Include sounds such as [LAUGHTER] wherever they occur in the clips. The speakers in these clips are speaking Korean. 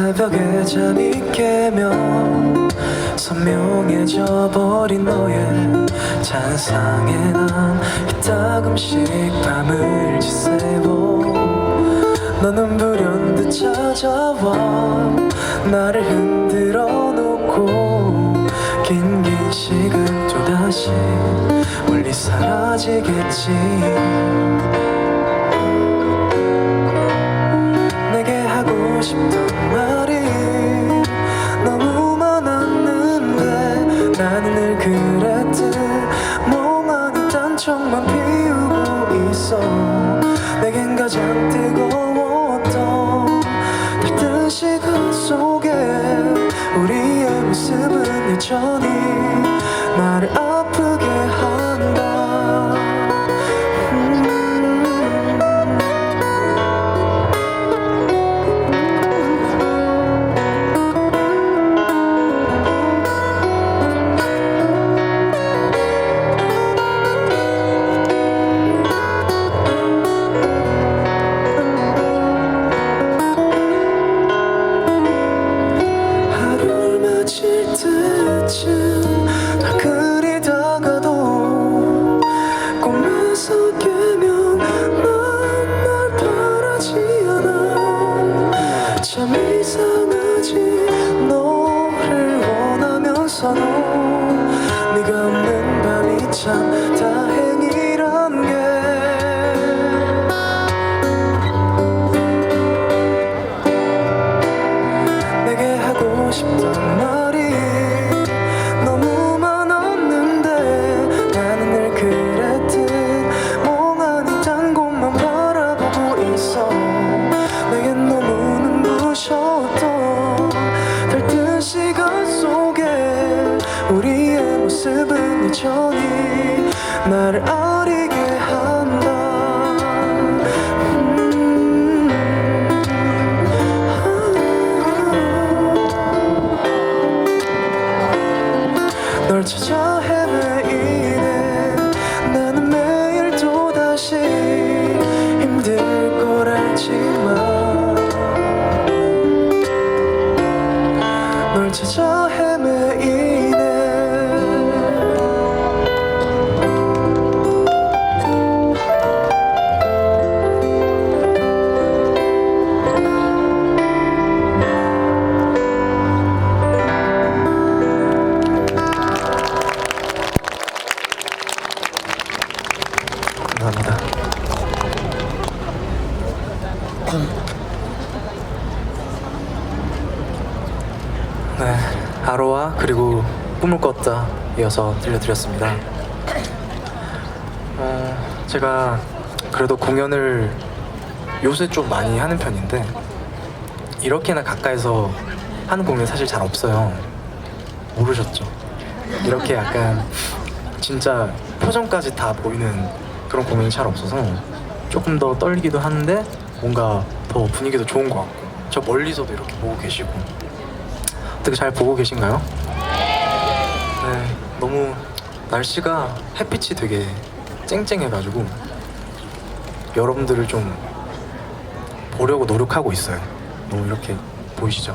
새벽에 잠이 깨면 선명해져 버린 너의 잔상에 난 이따금씩 밤을 지새워. 너는 불현듯 찾아와 나를 흔들어 놓고 긴긴 시간 또다시 멀리 사라지겠지 하고 원 모습은 여전히 나를 아리게 한다 음. 널 찾아 헤매이네 나는 매일 또다시 힘들 걸 알지만 널 찾아 네, 아로와 그리고 꿈을 꿨다 이어서 들려드렸습니다. 어, 제가 그래도 공연을 요새 좀 많이 하는 편인데 이렇게나 가까이서 하는 공연 사실 잘 없어요. 모르셨죠? 이렇게 약간 진짜 표정까지 다 보이는 그런 공연이 잘 없어서 조금 더 떨리기도 하는데 뭔가 더 분위기도 좋은 것 같고 저 멀리서도 이렇게 보고 계시고 어떻게 잘 보고 계신가요? 네, 너무 날씨가 햇빛이 되게 쨍쨍해가지고 여러분들을 좀 보려고 노력하고 있어요. 너무 이렇게 보이시죠?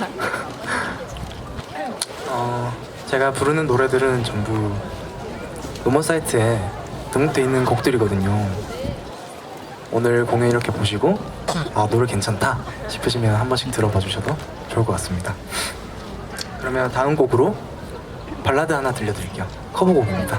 [LAUGHS] 어, 제가 부르는 노래들은 전부 음원 사이트에 등록돼 있는 곡들이거든요. 오늘 공연 이렇게 보시고 아 노래 괜찮다 싶으시면 한 번씩 들어봐 주셔도 좋을 것 같습니다. 그러면 다음 곡으로 발라드 하나 들려드릴게요. 커버곡입니다.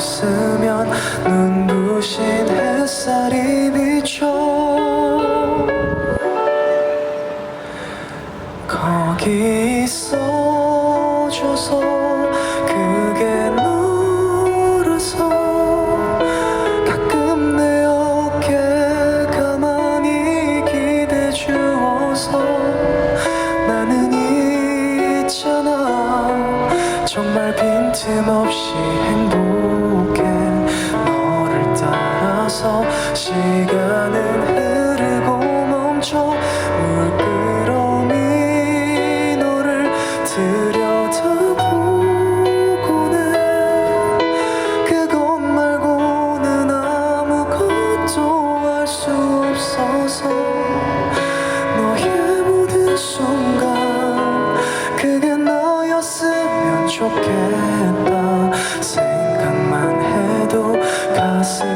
웃으면 눈부신 햇살이 비춰. 거기 있어.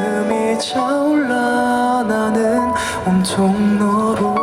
가슴이 차올라. 나는 온통 너로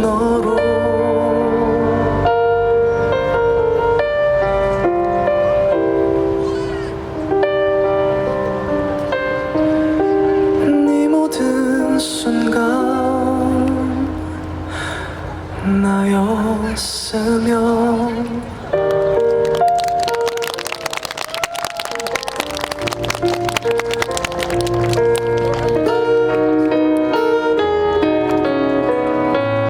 너로. 네 모든 순간 나였으면